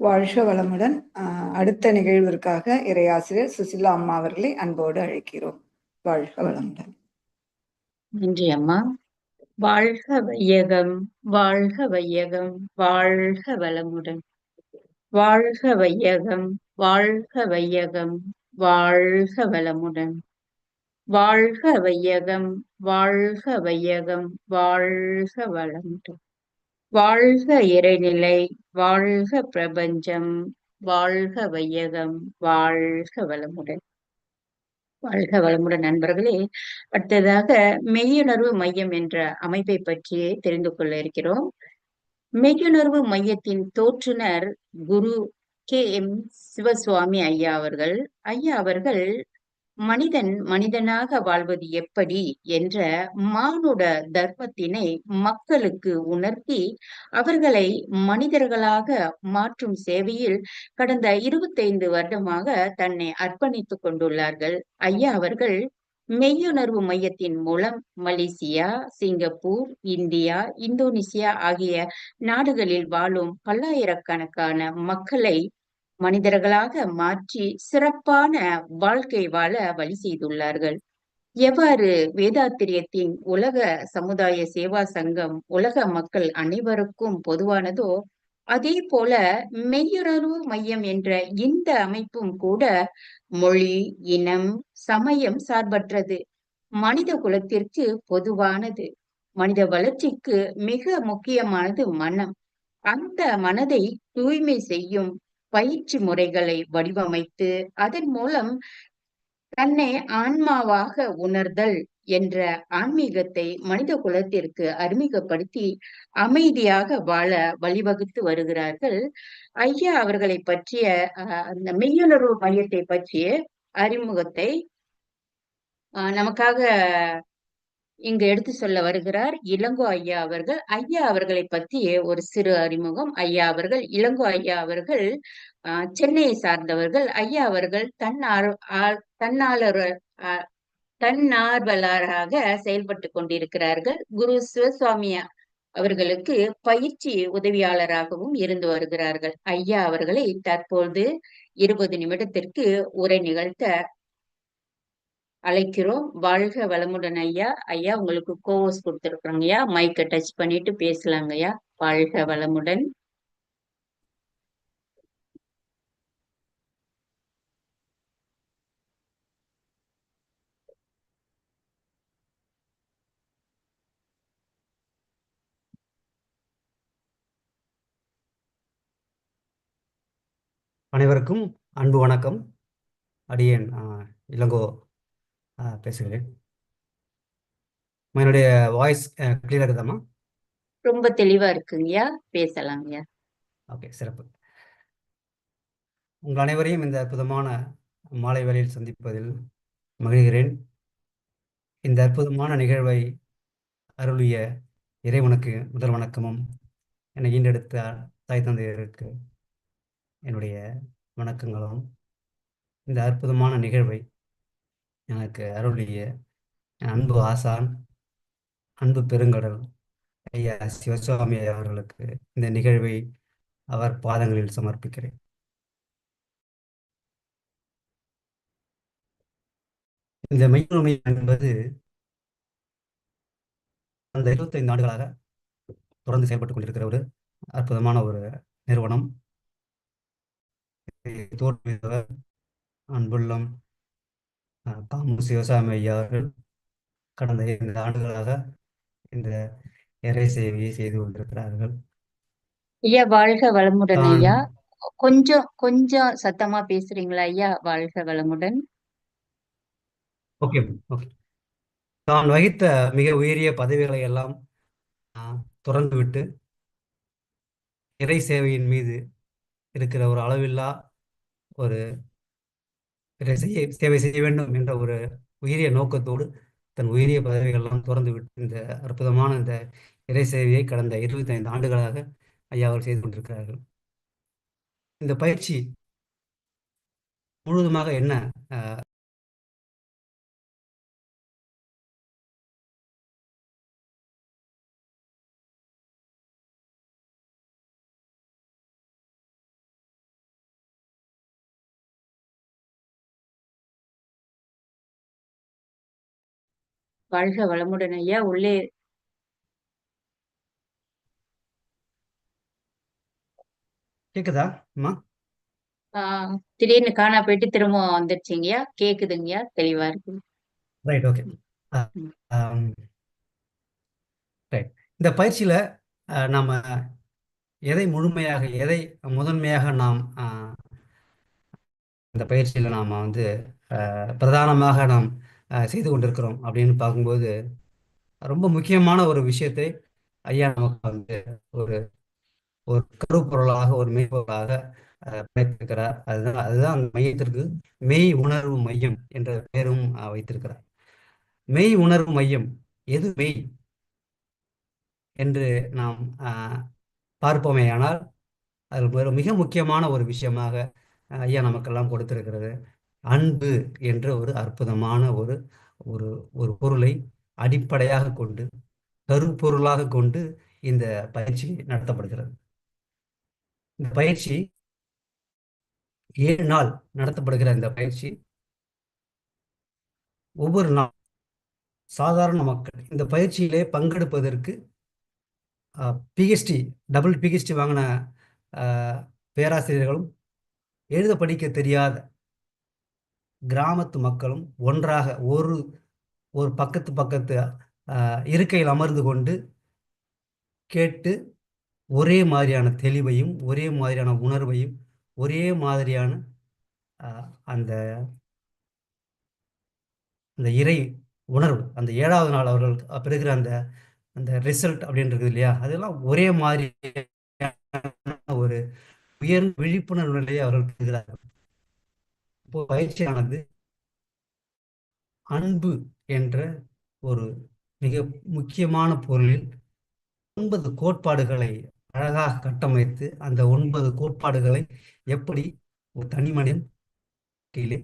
வாழ்க வளமுடன் ஆஹ் அடுத்த நிகழ்விற்காக இறையாசிரியர் சுசிலா அம்மா அவர்களை அன்போடு அழைக்கிறோம். வாழ்க வளமுடன் நன்றி அம்மா. வாழ்க வையகம் வாழ்க வையகம் வாழ்க வளமுடன் வாழ்க வையகம் வாழ்க வையகம் வாழ்க வளமுடன் வாழ்க வையகம் வாழ்க வையகம் வாழ்க வளமுடன் வாழ்க இறைநிலை வாழ்க பிரபஞ்சம் வாழ்க வையகம் வாழ்க வளமுடன். வாழ்க வளமுடன் நண்பர்களே அடுத்ததாக மெய்யுணர்வு மையம் என்ற அமைப்பை பற்றியே தெரிந்து கொள்ள இருக்கிறோம். மெய்யுணர்வு மையத்தின் தோற்றுனர் குரு கே எம் சிவசுவாமி ஐயா அவர்கள். ஐயா அவர்கள் மனிதன் மனிதனாக வாழ்வது எப்படி என்ற மானுட தர்மத்தினை மக்களுக்கு உணர்த்தி அவர்களை மனிதர்களாக மாற்றும் சேவையில் கடந்த இருபத்தைந்து வருடமாக தன்னை அர்ப்பணித்துக் கொண்டுள்ளார்கள். ஐயா அவர்கள் மெய்யுணர்வு மையத்தின் மூலம் மலேசியா சிங்கப்பூர் இந்தியா இந்தோனேசியா ஆகிய நாடுகளில் வாழும் பல்லாயிரக்கணக்கான மக்களை மனிதர்களாக மாற்றி சிறப்பான வாழ்க்கை வாழ வழி செய்துள்ளார்கள். எவ்வாறு வேதாத்திரியத்தின் உலக சமுதாய சேவா சங்கம் உலக மக்கள் அனைவருக்கும் பொதுவானதோ அதே போல மெய்யுணர்வு மையம் என்ற இந்த அமைப்பும் கூட மொழி இனம் சமயம் சார்பற்றது. மனித குலத்திற்கு பொதுவானது. மனித வளர்ச்சிக்கு மிக முக்கியமானது மனம். அந்த மனதை தூய்மை செய்யும் பயிற்சி முறைகளை வடிவமைத்து அதன் மூலம் தன்னை ஆன்மாவாக உணர்தல் என்ற ஆன்மீகத்தை மனித குலத்திற்கு அறிமுகப்படுத்தி அமைதியாக வாழ வழிவகுத்து வருகிறார்கள். ஐயா அவர்களை பற்றிய அந்த மெய்யுணர்வு மையத்தை பற்றிய அறிமுகத்தை நமக்காக இங்கு எடுத்து சொல்ல வருகிறார் இளங்கோ ஐயா அவர்கள். ஐயா அவர்களை பற்றி ஒரு சிறு அறிமுகம். ஐயா அவர்கள் இளங்கோ ஐயா அவர்கள் சென்னையை சார்ந்தவர்கள். ஐயா அவர்கள் தன்னார் தன்னாளர் தன்னார்வலராக செயல்பட்டு கொண்டிருக்கிறார்கள். குரு சிவசுவாமி அவர்களுக்கு பயிற்சி உதவியாளராகவும் இருந்து வருகிறார்கள். ஐயா அவர்களை தற்போது இருபது நிமிடத்திற்கு உரை நிகழ்த்த அழைக்கிறோம். வாழ்க வளமுடன் ஐயா. ஐயா உங்களுக்கு கோவஸ் கொடுத்துருக்குறாங்க ஐயா. மைக்கை டச் பண்ணிட்டு பேசலாங்க ஐயா வாழ்க வளமுடன். அனைவருக்கும் அன்பு வணக்கம். அடியேன் இளங்கோ பேசுகிறேன். என்னுடைய வாய்ஸ் கிளியரா இருக்குதாமா ரொம்ப தெளிவா இருக்குங்கய்யா. பேசலாங்கய்யா. ஓகே சிறப்பு. உங்கள் அனைவரையும் இந்த அற்புதமான மாலை வேளையில் சந்திப்பதில் மகிழ்கிறேன். இந்த அற்புதமான நிகழ்வை அருளிய இறைவனுக்கு முதல் வணக்கமும். என்னை ஈண்டெடுத்த தாய் தந்தையருக்கு என்னுடைய வணக்கங்களும். இந்த அற்புதமான நிகழ்வை எனக்கு அருளிய அன்பு ஆசான் அன்பு பெருங்கடல் ஐயா சிவசுவாமி அவர்களுக்கு இந்த நிகழ்வை அவர் பாதங்களில் சமர்ப்பிக்கிறேன். இந்த மெய்யுரிமை என்பது அந்த இருபத்தைந்து ஆண்டுகளாக தொடர்ந்து செயல்பட்டுக் கொண்டிருக்கிற ஒரு அற்புதமான ஒரு நிறுவனம். தோற்றுவித்தவர் அன்புள்ளம் காமு சிவசாமி ஐயா அவர்கள் கடந்த ஐந்து ஆண்டுகளாக இந்த இறை சேவையை செய்து கொண்டிருக்கிறார்கள். ஐயா வாழ்க வளமுடன் ஐயா. கொஞ்சம் கொஞ்சம் சத்தமா பேசுறீங்களா ஐயா? வாழ்க வளமுடன். Okay okay. தான் வகித்த மிக உயரிய பதவிகளை எல்லாம் துறந்து விட்டு இறை சேவையின் மீது இருக்கிற ஒரு அளவில்லா ஒரு செய்ய சேவை செய்ய வேண்டும் என்ற ஒரு உயரிய நோக்கத்தோடு தன் உயரிய பதவிகள்லாம் திறந்து விட்டு இந்த அற்புதமான இந்த இறை சேவையை கடந்த இருபத்தி ஐந்து ஆண்டுகளாக ஐயா அவர் செய்து கொண்டிருக்கிறார்கள். இந்த பயிற்சி முழுவதுமாக என்ன வாழ்க வளமுடன் ஐயா. உள்ளே. கேக்குதா அம்மா? திடீர்னு காணா போயிட்டு திரும்ப வந்துருச்சுங்கய்யா. கேக்குதுங்கய்யா. தெளிவா இருக்கு. Right okay. ரைட் இந்த பயிற்சியில நாம எதை முழுமையாக எதை முதன்மையாக நாம் இந்த பயிற்சியில நாம வந்து பிரதானமாக நாம் செய்து கொண்டிருக்கிறோம் அப்படின்னு பார்க்கும்போது ரொம்ப முக்கியமான ஒரு விஷயத்தை ஐயா நமக்கு வந்து ஒரு ஒரு கருப்பொருளாக ஒரு மெய்ப்பொருளாக அஹ், படைத்திருக்கிறார் அதுதான் அதுதான் அந்த மையத்திற்கு மெய் உணர்வு மையம் என்ற பெயரும் அஹ், வைத்திருக்கிறார். மெய் உணர்வு மையம் எது மெய்? என்று நாம் பார்ப்போமேயானால் அதில் மிக முக்கியமான ஒரு விஷயமாக ஐயா நமக்கெல்லாம் கொடுத்திருக்கிறது. அன்பு என்ற ஒரு அற்புதமான ஒரு ஒரு ஒரு பொருளை அடிப்படையாக கொண்டு கருப்பொருளாக கொண்டு இந்த பயிற்சி நடத்தப்படுகிறது. இந்த பயிற்சி ஏழு நாள் நடத்தப்படுகிற இந்த பயிற்சி ஒவ்வொரு நாள் சாதாரண மக்கள் இந்த பயிற்சியிலே பங்கெடுப்பதற்கு பிஹெச்டி டபுள் பிஹெச்டி வாங்கின பேராசிரியர்களும் எழுத படிக்க தெரியாத கிராமத்து மக்களும் ஒன்றாக ஒரு ஒரு பக்கத்து பக்கத்து இருக்கையில் அமர்ந்து கொண்டு கேட்டு ஒரே மாதிரியான தெளிவையும் ஒரே மாதிரியான உணர்வையும் ஒரே மாதிரியான அந்த அந்த இறை உணர்வு அந்த ஏழாவது நாள் அவர்கள் பெறுகிற அந்த அந்த ரிசல்ட் அப்படின்றது இல்லையா? அதெல்லாம் ஒரே மாதிரி ஒரு உயர் விழிப்புணர்வு நிலையை அவர்கள் பெறுகிறார்கள். பயிற்சியானது அன்பு என்ற ஒரு மிக முக்கியமான பொருளில் ஒன்பது கோட்பாடுகளை அழகாக கட்டமைத்து அந்த ஒன்பது கோட்பாடுகளை எப்படி ஒரு தனி மனிதன் வாழ்க்கையிலே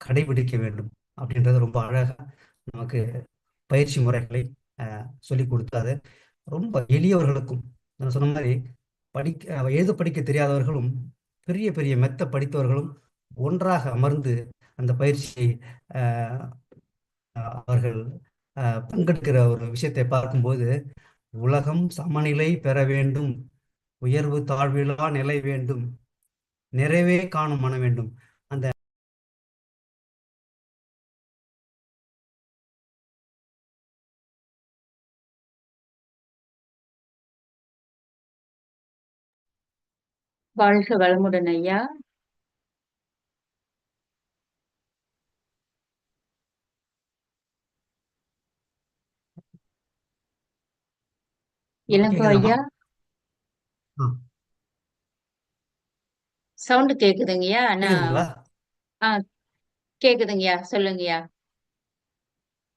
கடைபிடிக்க வேண்டும் அப்படின்றது ரொம்ப அழகாக நமக்கு பயிற்சி முறைகளை சொல்லி சொல்லிக் கொடுத்து ரொம்ப எளியவர்களுக்கும் நான் சொன்ன மாதிரி படிக்க எழுத படிக்க தெரியாதவர்களும் பெரிய பெரிய மெத்த படித்தவர்களும் ஒன்றாக அமர்ந்து அந்த பயிற்சி அஹ், அவர்கள் அஹ், பங்கெடுக்கிற ஒரு விஷயத்தை பார்க்கும்போது உலகம் சமநிலை பெற வேண்டும் உயர்வு தாழ்விலா நிலை வேண்டும் நிறைவே காணும் மன வேண்டும். அந்த வாழ்க வளமுடன் ஐயா. கேக்குதாம்மா? ஐயா? ஆ, சவுண்ட் கேக்குதுங்கய்யா ஆனா கேக்குதுங்களா? ஆஹ் கேக்குதுங்கய்யா சொல்லுங்கய்யா.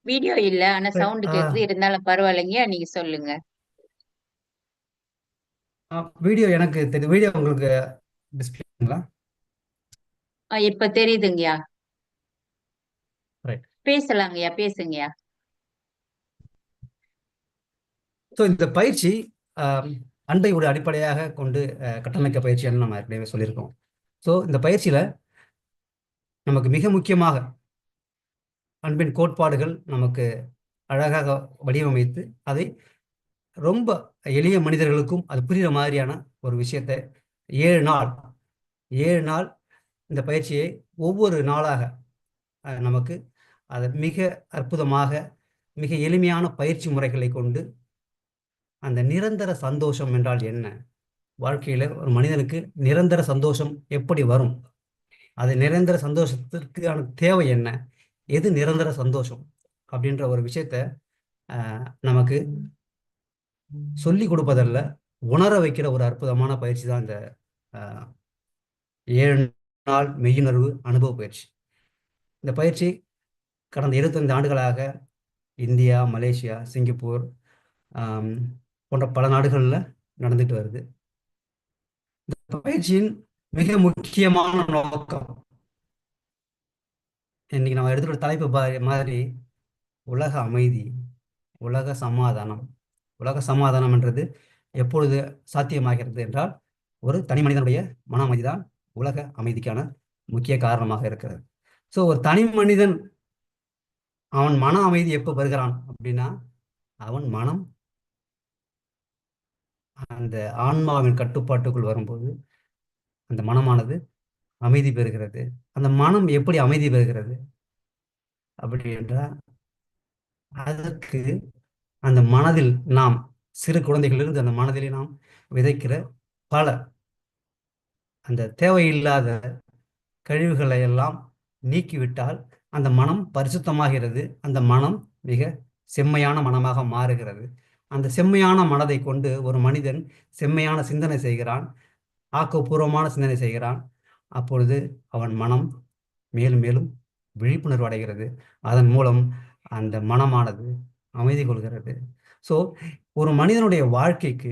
வீடியோ இல்ல ஆனா. சவுண்ட் ஆ, கேக்குது இருந்தாலும் பரவாயில்லைங்கய்யா நீங்க சொல்லுங்க. ஆ, வீடியோ எனக்கு தெரியும் வீடியோ உங்களுக்கு டிஸ்பிளேங்களா? இப்ப தெரியுதுங்கய்யா. பேசலாங்கய்யா பேசுங்கய்யா. ஸோ இந்த பயிற்சி ஆம், அடிப்படையாக கொண்டு கட்டமைக்க பயிற்சியான நம்ம ஏற்கனவே சொல்லியிருக்கோம். ஸோ இந்த பயிற்சியில் நமக்கு மிக முக்கியமாக அன்பின் கோட்பாடுகள் நமக்கு அழகாக வடிவமைத்து அதை ரொம்ப எளிய மனிதர்களுக்கும் அது புரிகிற மாதிரியான ஒரு விஷயத்தை ஏழு நாள் ஏழு நாள் இந்த பயிற்சியை ஒவ்வொரு நாளாக நமக்கு அதை மிக அற்புதமாக மிக எளிமையான பயிற்சி முறைகளை கொண்டு அந்த நிரந்தர சந்தோஷம் என்றால் என்ன? வாழ்க்கையில ஒரு மனிதனுக்கு நிரந்தர சந்தோஷம் எப்படி வரும்? அது நிரந்தர சந்தோஷத்திற்கான தேவை என்ன? எது நிரந்தர சந்தோஷம்? அப்படின்ற ஒரு விஷயத்த நமக்கு சொல்லி கொடுப்பதல்ல உணர வைக்கிற ஒரு அற்புதமான பயிற்சி தான் இந்த ஏழு நாள் மெய்யுணர்வு அனுபவ பயிற்சி. இந்த பயிற்சி கடந்த 25 ஆண்டுகளாக இந்தியா மலேசியா சிங்கப்பூர் போன்ற பல நாடுகளில் நடந்துட்டு வருது. இந்த பயிற்சியின் மிக முக்கியமான நோக்கம். இன்னைக்கு நம்ம எடுத்துக்கிற தலைப்பு மாதிரி உலக அமைதி உலக சமாதானம். உலக சமாதானம்ன்றது எப்பொழுது சாத்தியமாகிறது என்றால் ஒரு தனி மனிதனுடைய மன அமைதி தான் உலக அமைதிக்கான முக்கிய காரணமாக இருக்கிறது. ஸோ ஒரு தனி மனிதன் அவன் மன அமைதி எப்போ பெறுகிறான் அப்படின்னா அவன் மனம் அந்த ஆன்மாவின் கட்டுப்பாட்டுக்குள் வரும்போது அந்த மனமானது அமைதி பெறுகிறது. அந்த மனம் எப்படி அமைதி பெறுகிறது? அப்படி என்றால் அதற்கு அந்த மனதில் நாம் சிறு குழந்தைகளிலிருந்து அந்த மனதிலே நாம் விதைக்கிற பல அந்த தேவையில்லாத கழிவுகளை எல்லாம் நீக்கிவிட்டால் அந்த மனம் பரிசுத்தமாகிறது. அந்த மனம் மிக செம்மையான மனமாக மாறுகிறது. அந்த செம்மையான மனதை கொண்டு ஒரு மனிதன் செம்மையான சிந்தனை செய்கிறான் ஆக்கப்பூர்வமான சிந்தனை செய்கிறான். அப்பொழுது அவன் மனம் மேலும் மேலும் விழிப்புணர்வு அடைகிறது. அதன் மூலம் அந்த மனமானது அமைதி கொள்கிறது. ஸோ ஒரு மனிதனுடைய வாழ்க்கைக்கு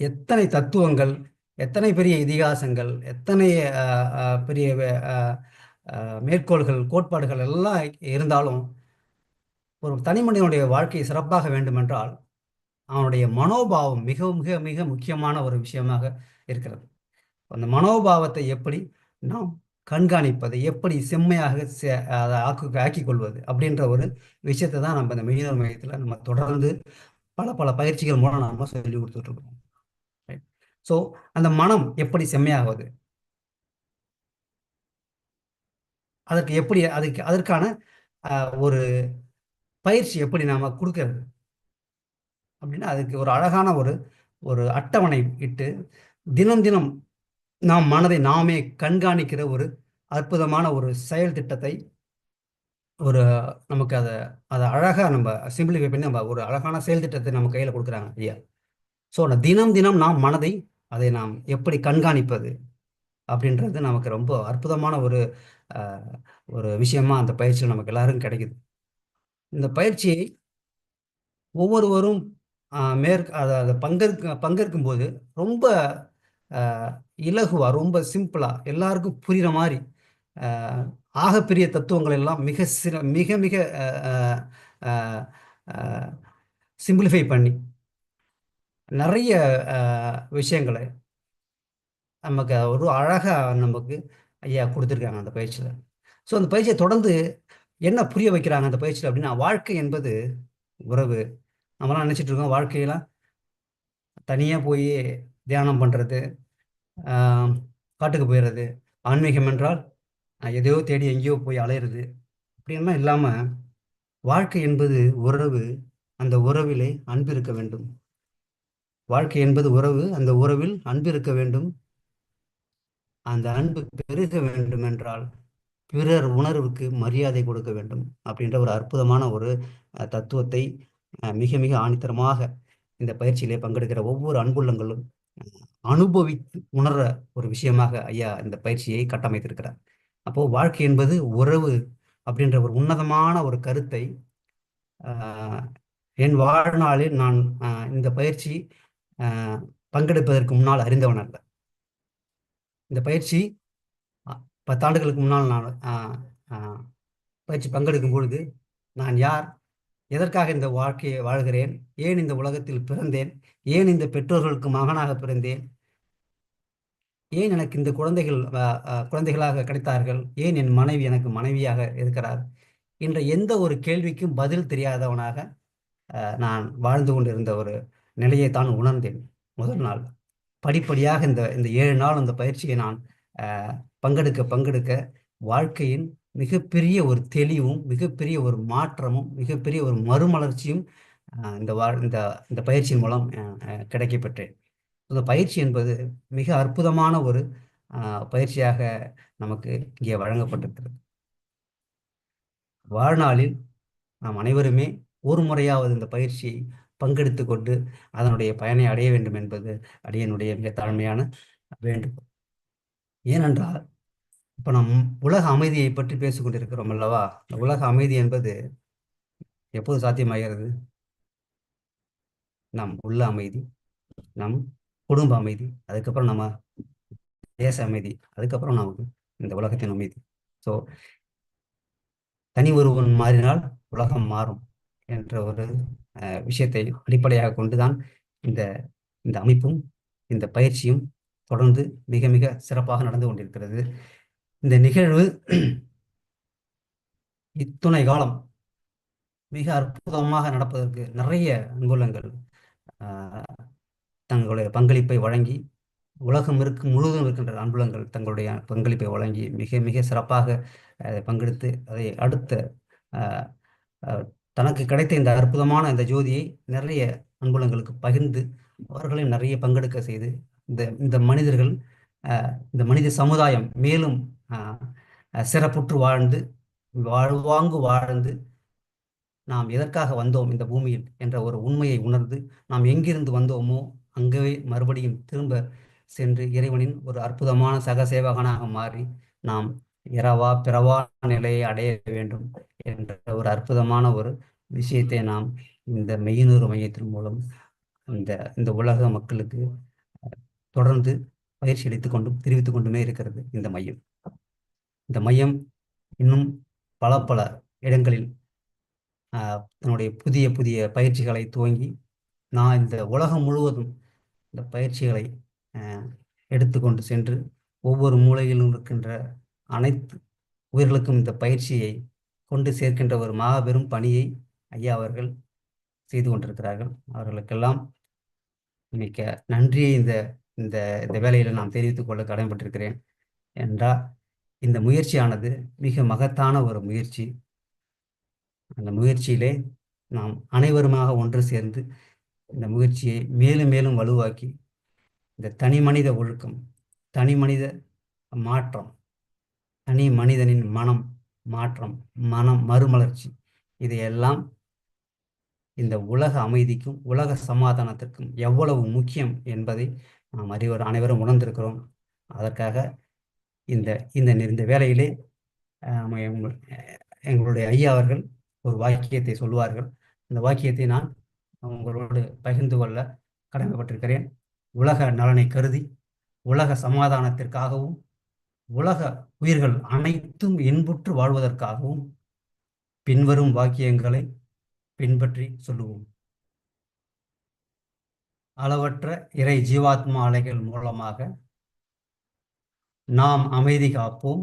எத்தனை தத்துவங்கள் எத்தனை பெரிய இதிகாசங்கள் எத்தனை பெரிய மேற்கோள்கள் கோட்பாடுகள் எல்லாம் இருந்தாலும் ஒரு தனி மனிதனுடைய வாழ்க்கை சிறப்பாக வேண்டுமென்றால் அவனுடைய மனோபாவம் மிக மிக மிக முக்கியமான ஒரு விஷயமாக இருக்கிறது. அந்த மனோபாவத்தை எப்படி நாம் கண்காணிப்பது எப்படி செம்மையாக அதை ஆக்கு ஆக்கி கொள்வது அப்படின்ற ஒரு விஷயத்தை தான் நம்ம இந்த மெய்யுணர்வு மையத்தில் நம்ம தொடர்ந்து பல பல பயிற்சிகள் மூலம் நாம சொல்லி கொடுத்துட்டு இருக்கோம் ஸோ அந்த மனம் எப்படி செம்மையாகுவது அதற்கு எப்படி அதுக்கு அதற்கான ஒரு பயிற்சி எப்படி நாம் கொடுக்கறது? அப்படின்னா அதுக்கு ஒரு அழகான ஒரு ஒரு அட்டவணை இட்டு தினம் தினம் நாம் மனதை நாமே கண்காணிக்கிற ஒரு அற்புதமான ஒரு செயல் திட்டத்தை ஒரு நமக்கு அதை அதை அழகாக நம்ம சிம்பிளிஃபை பண்ணி நம்ம ஒரு அழகான செயல் திட்டத்தை நம்ம கையில் கொடுக்குறாங்க ஐயா. ஸோ தினம் தினம் நாம் மனதை அதை நாம் எப்படி கண்காணிப்பது அப்படின்றது நமக்கு ரொம்ப அற்புதமான ஒரு ஒரு விஷயமா அந்த பயிற்சியில் நமக்கு எல்லாருக்கும் கிடைக்குது. இந்த பயிற்சியை ஒவ்வொருவரும் ஆஹ், மேற் அதை அதை பங்கேற்க பங்கேற்கும் போது ரொம்ப இலகுவாக ரொம்ப சிம்பிளாக எல்லாருக்கும் புரிகிற மாதிரி ஆகப்பெரிய தத்துவங்கள் எல்லாம் மிக சிற மிக மிக சிம்பிளிஃபை பண்ணி நிறைய விஷயங்களை நமக்கு ஒரு அழகாக நமக்கு ஐயா கொடுத்துருக்காங்க அந்த பயிற்சியில். ஸோ அந்த பயிற்சியை தொடர்ந்து என்ன புரிய வைக்கிறாங்க அந்த பயிற்சியில் அப்படின்னா வாழ்க்கை என்பது உறவு. நம்மலாம் நினச்சிட்டு இருக்கோம் வாழ்க்கையெல்லாம் தனியாக போய் தியானம் பண்ணுறது காட்டுக்கு போயிடுறது ஆன்மீகம் என்றால் எதையோ தேடி எங்கேயோ போய் அலையிறது. அப்படின்னா இல்லாமல் வாழ்க்கை என்பது உறவு. அந்த உறவிலே அன்பு இருக்க வேண்டும். வாழ்க்கை என்பது உறவு. அந்த உறவில் அன்பு இருக்க வேண்டும். அந்த அன்பு பெருக வேண்டும் என்றால் பிறர் உணர்வுக்கு மரியாதை கொடுக்க வேண்டும் அப்படின்ற ஒரு அற்புதமான ஒரு தத்துவத்தை மிக மிக ஆணித்தரமாக இந்த பயிற்சியிலே பங்கெடுக்கிற ஒவ்வொரு அன்புள்ளங்களும் அனுபவித்து உணர்ற ஒரு விஷயமாக ஐயா இந்த பயிற்சியை கட்டமைத்திருக்கிறார். அப்போ வாழ்க்கை என்பது உறவு அப்படின்ற ஒரு உன்னதமான ஒரு கருத்தை என் வாழ்நாளில் நான் இந்த பயிற்சி பங்கெடுப்பதற்கு முன்னால் அறிந்தவன் அல்ல. இந்த பயிற்சி பத்தாண்டுகளுக்கு முன்னால் நான் பயிற்சி பங்கெடுக்கும் பொழுது நான் யார் எதற்காக இந்த வாழ்க்கையை வாழ்கிறேன் ஏன் இந்த உலகத்தில் பிறந்தேன் ஏன் இந்த பெற்றோர்களுக்கு மகனாக பிறந்தேன் ஏன் எனக்கு இந்த குழந்தைகள் குழந்தைகளாக கிடைத்தார்கள் ஏன் என் மனைவி எனக்கு மனைவியாக இருக்கிறார் என்ற எந்த ஒரு கேள்விக்கும் பதில் தெரியாதவனாக நான் வாழ்ந்து கொண்டிருந்த ஒரு நிலையை தான் உணர்ந்தேன் முதல் நாள். படிப்படியாக இந்த இந்த ஏழு நாள் இந்த பயிற்சியை நான் பங்கெடுக்க பங்கெடுக்க வாழ்க்கையின் மிகப்பெரிய ஒரு தெளிவும் மிகப்பெரிய ஒரு மாற்றமும் மிகப்பெரிய ஒரு மறுமலர்ச்சியும் இந்த வா இந்த இந்த பயிற்சியின் மூலம் கிடைக்கப்பெற்றேன். இந்த பயிற்சி என்பது மிக அற்புதமான ஒரு பயிற்சியாக நமக்கு இங்கே வழங்கப்பட்டிருக்கிறது. வாழ்நாளில் நாம் அனைவருமே ஒரு முறையாவது இந்த பயிற்சியை பங்கெடுத்து கொண்டு அதனுடைய பயனை அடைய வேண்டும் என்பது அடியனுடைய மிக தாழ்மையான வேண்டுகோள். ஏனென்றால் இப்போ நம் உலக அமைதியை பற்றி பேசிக்கொண்டிருக்கிறோம் அல்லவா? உலக அமைதி என்பது எப்போது சாத்தியமாகிறது? நம் உள்ள அமைதி நம் குடும்ப அமைதி அதுக்கப்புறம் நம்ம தேச அமைதி அதுக்கப்புறம் நமக்கு இந்த உலகத்தின் அமைதி. ஸோ தனி ஒருவன் மாறினால் உலகம் மாறும் என்ற ஒரு அஹ், விஷயத்தை அடிப்படையாக கொண்டுதான் இந்த இந்த அமைப்பும் இந்த பயிற்சியும் தொடர்ந்து மிக மிக சிறப்பாக நடந்து கொண்டிருக்கிறது. இந்த நிகழ்வு இத்துணை காலம் மிக அற்புதமாக நடப்பதற்கு நிறைய அன்புலங்கள் ஆஹ், தங்களுடைய பங்களிப்பை வழங்கி உலகம் இருக்கும் முழுவதும் இருக்கின்ற அன்புலங்கள் தங்களுடைய பங்களிப்பை வழங்கி மிக மிக சிறப்பாக அதை பங்கெடுத்து அதை அடுத்த ஆஹ், தனக்கு கிடைத்த இந்த அற்புதமான இந்த ஜோதியை நிறைய அன்புலங்களுக்கு பகிர்ந்து அவர்களையும் நிறைய பங்கெடுக்க செய்து இந்த இந்த மனிதர்கள் இந்த மனித சமுதாயம் மேலும் சிறப்புற்று வாழ்ந்து வாழ்வாங்கு வாழ்ந்து நாம் எதற்காக வந்தோம் இந்த பூமியில் என்ற ஒரு உண்மையை உணர்ந்து நாம் எங்கிருந்து வந்தோமோ அங்கவே மறுபடியும் திரும்ப சென்று இறைவனின் ஒரு அற்புதமான சகசேவகனாக மாறி நாம் இரவா பிறவா நிலையை அடைய வேண்டும் என்ற ஒரு அற்புதமான ஒரு விஷயத்தை நாம் இந்த மெய்யுணர்வு மையத்தின் மூலம் இந்த இந்த உலக மக்களுக்கு தொடர்ந்து பயிற்சி அளித்துக் கொண்டும் தெரிவித்துக் கொண்டுமே இருக்கிறது இந்த மையம். இந்த மையம் இன்னும் பல பல இடங்களில் தன்னுடைய புதிய புதிய பயிற்சிகளை துவங்கி நான் இந்த உலகம் முழுவதும் இந்த பயிற்சிகளை எடுத்துக்கொண்டு சென்று ஒவ்வொரு மூலையிலும் இருக்கின்ற அனைத்து உயிர்களுக்கும் இந்த பயிற்சியை கொண்டு சேர்க்கின்ற ஒரு மாபெரும் பணியை ஐயா அவர்கள் செய்து கொண்டிருக்கிறார்கள். அவர்களுக்கெல்லாம் மிக்க நன்றியை இந்த இந்த இந்த வேலையில் நான் தெரிவித்துக் கொள்ள கடமைப்பட்டிருக்கிறேன் என்றால் இந்த முயற்சியானது மிக மகத்தான ஒரு முயற்சி. அந்த முயற்சியிலே நாம் அனைவருமாக ஒன்று சேர்ந்து இந்த முயற்சியை மேலும் மேலும் வலுவாக்கி இந்த தனி மனித ஒழுக்கம் தனி மனித மாற்றம் தனி மனிதனின் மனம் மாற்றம் மனம் மறுமலர்ச்சி இதையெல்லாம் இந்த உலக அமைதிக்கும் உலக சமாதானத்திற்கும் எவ்வளவு முக்கியம் என்பதை நாம் அறிவர் அனைவரும் உணர்ந்திருக்கிறோம். அதற்காக இந்த இந்த இந்த வேலையிலே எங்களுடைய ஐயா அவர்கள் ஒரு வாக்கியத்தை சொல்வார்கள் அந்த வாக்கியத்தை நான் உங்களோடு பகிர்ந்து கொள்ள கடமைப்பட்டிருக்கிறேன். உலக நலனை கருதி உலக சமாதானத்திற்காகவும் உலக உயிர்கள் அனைத்தும் இன்புற்று வாழ்வதற்காகவும் பின்வரும் வாக்கியங்களை பின்பற்றி சொல்லுவோம். அளவற்ற இறை ஜீவாத்மா அலைகள் மூலமாக நாம் அமைதி காப்போம்.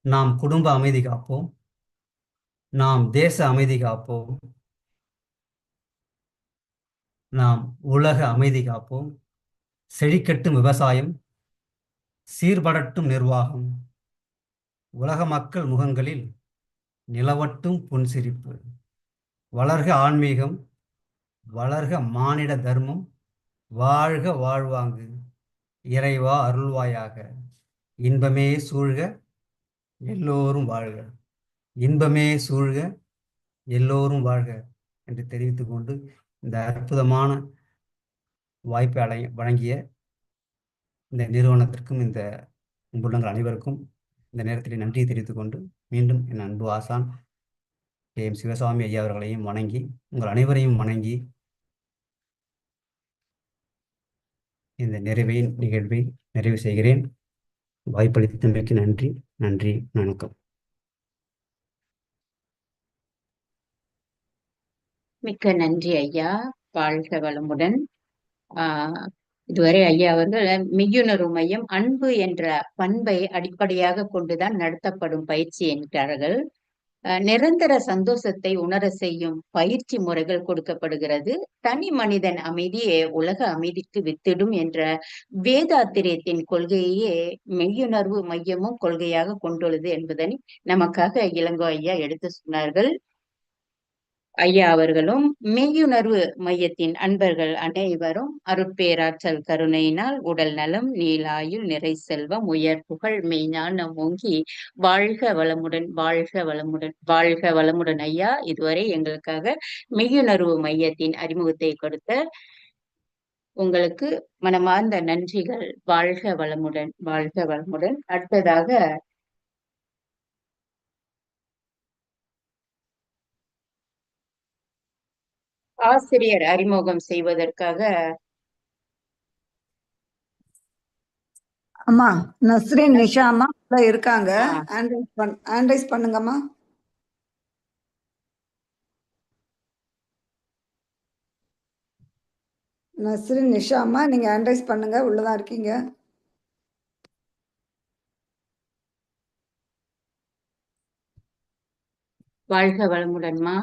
நாம் குடும்ப அமைதி காப்போம். நாம் தேச அமைதி காப்போம். நாம் உலக அமைதி காப்போம். செழிக்கட்டும் விவசாயம் சீர்படட்டும் நிர்வாகம் உலக மக்கள் முகங்களில் நிலவட்டும் புன்சிரிப்பு வளர்க ஆன்மீகம் வளர்க மானிட தர்மம் வாழ்க வாழ்வாங்கு இறைவா அருள்வாயாக. இன்பமே சூழ்க எல்லோரும் வாழ்க. இன்பமே சூழ்க எல்லோரும் வாழ்க என்று தெரிவித்து கொண்டு இந்த அற்புதமான வாய்ப்பை அடை வழங்கிய இந்த நிறுவனத்திற்கும் இந்த அன்புள்ளங்கள் அனைவருக்கும் இந்த நேரத்தில் நன்றியை தெரிவித்துக் கொண்டு மீண்டும் என் அன்பு ஆசான் கே எம் சிவசாமி ஐயா அவர்களையும் வணங்கி உங்கள் அனைவரையும் வணங்கி இந்த நிறைவின் நிகழ்வை நிறைவு செய்கிறேன். வாய்ப்பளித்தமைக்கு நன்றி நன்றி வணக்கம். மிக்க நன்றி ஐயா வாழ்க வளமுடன் ஆஹ் இதுவரை ஐயா அவர்கள் மெய்யுணர்வு மையம் அன்பு என்ற பண்பை அடிப்படையாக கொண்டுதான் நடத்தப்படும் பயிற்சி என்கிறார்கள். நிரந்தர சந்தோஷத்தை உணர செய்யும் பயிற்சி முறைகள் கொடுக்கப்படுகிறது. தனி மனிதன் அமைதியே உலக அமைதிக்கு வித்திடும் என்ற வேதாத்திரியத்தின் கொள்கையே மெய்யுணர்வு மையமும் கொள்கையாக கொண்டுள்ளது என்பதனை நமக்காக இளங்கோ ஐயா எடுத்து சொன்னார்கள். ஐயா அவர்களும் மெய்யுணர்வு மையத்தின் அன்பர்கள் அனைவரும் அருட்பேராற்றல் கருணையினால் உடல் நலம் நீலாயுள் நிறை செல்வம் உயர் புகழ் மெய்ஞானம் ஓங்கி வாழ்க வளமுடன் வாழ்க வளமுடன் வாழ்க வளமுடன் ஐயா. இதுவரை எங்களுக்காக மெய்யுணர்வு மையத்தின் அறிமுகத்தை கொடுத்த உங்களுக்கு மனமார்ந்த நன்றிகள். வாழ்க வளமுடன் வாழ்க வளமுடன். அடுத்ததாக ஆசிரியர் அறிமுகம் செய்வதற்காக. அம்மா நஸ்ரீன் நிஷா அம்மா இருக்காங்க. ஆ. ஹேண்ட்ரைஸ் பண் ஹேண்ட்ரைஸ் பண்ணுங்கம்மா. நஸ்ரீன் நிஷா அம்மா நீங்க ஹேண்ட்ரைஸ் பண்ணுங்க. உள்ளதான் இருக்கீங்க. வாழ்க வளமுடன்மா